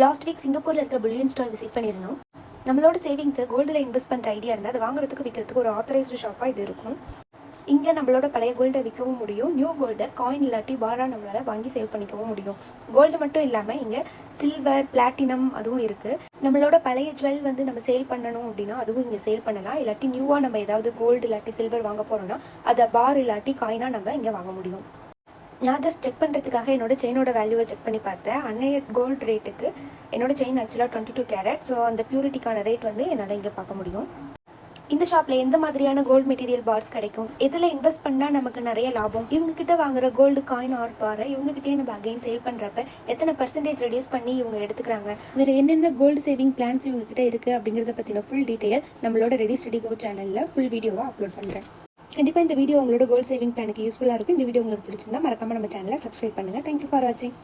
Last week சிங்கப்பூரில் இருக்க bullion star visit பண்ணியிருந்தோம். நம்மளோட சேவிங்ஸை கோல்டில் இன்வெஸ்ட் பண்ணுற ஐடியா இருந்தால் அது வாங்குறதுக்கு விற்கிறதுக்கு ஒரு ஆத்தரைஸ்டு ஷாப்பாக இது இருக்கும். இங்கே நம்மளோட பழைய கோல்டை விற்கவும் முடியும். நியூ கோல்டை காயின் இல்லாட்டி பாராக நம்மளால் வாங்கி சேவ் பண்ணிக்கவும் முடியும். கோல்டு மட்டும் இல்லாமல் இங்கே சில்வர் பிளாட்டினம் அதுவும் இருக்குது நம்மளோட பழைய ஜுவல் வந்து நம்ம சேல் பண்ணணும் அப்படின்னா அதுவும் இங்கே சேல் பண்ணலாம். இல்லாட்டி நியூவாக நம்ம ஏதாவது கோல்டு இல்லாட்டி சில்வர் வாங்க போகிறோம்னா அதை பார் இல்லாட்டி காயினாக நம்ம இங்கே வாங்க முடியும். நான் ஜஸ்ட் செக் பண்ணுறதுக்காக என்னோட செயினோட வேல்யூவை செக் பண்ணி பார்த்தேன். அன்னைய கோல்டு ரேட்டுக்கு என்னோட செயின் ஆக்சுவலாக டுவெண்ட்டி டூ கேரட் ஸோ அந்த பியூரிட்டிக்கான ரேட் வந்து என்னால் இங்கே பார்க்க முடியும். இந்த ஷாப்பில் எந்த மாதிரியான கோல்டு மெட்டீரியல் பார்ஸ் கிடைக்கும்? இதில் இன்வெஸ்ட் பண்ணால் நமக்கு நிறைய லாபம்? இவங்க கிட்ட வாங்குற கோல்டு காயின் ஆர் பாரை இவங்க கிட்டே நம்ம அகைன் சேல் பண்ணுறப்ப எத்தனை பர்சன்டேஜ் ரெடியூஸ் பண்ணி இவங்க எடுத்துக்கிறாங்க? வேறு என்னென்ன கோல்டு சேவிங் பிளான்ஸ் இவங்க கிட்ட இருக்குது அப்படிங்கிறத பற்றின ஃபுல் டீட்டெயில் நம்மளோட ரெடி ஸ்டடி கோ சேனலில் ஃபுல் வீடியோவாக அப்லோட் பண்ணுறேன் கண்டிப்பாக இந்த வீடியோ உங்களோட கோல் சேவிங் பிளானுக்கு யூஸ்ஃபுல்லாக இருக்கும். இந்த வீடியோ உங்களுக்கு பிடிச்சிருந்தா மறக்காம நம்ம சேனலை சப்ஸ்கிரைப் பண்ணுங்கள் தேங்க்யூ ஃபார் வாட்சிங்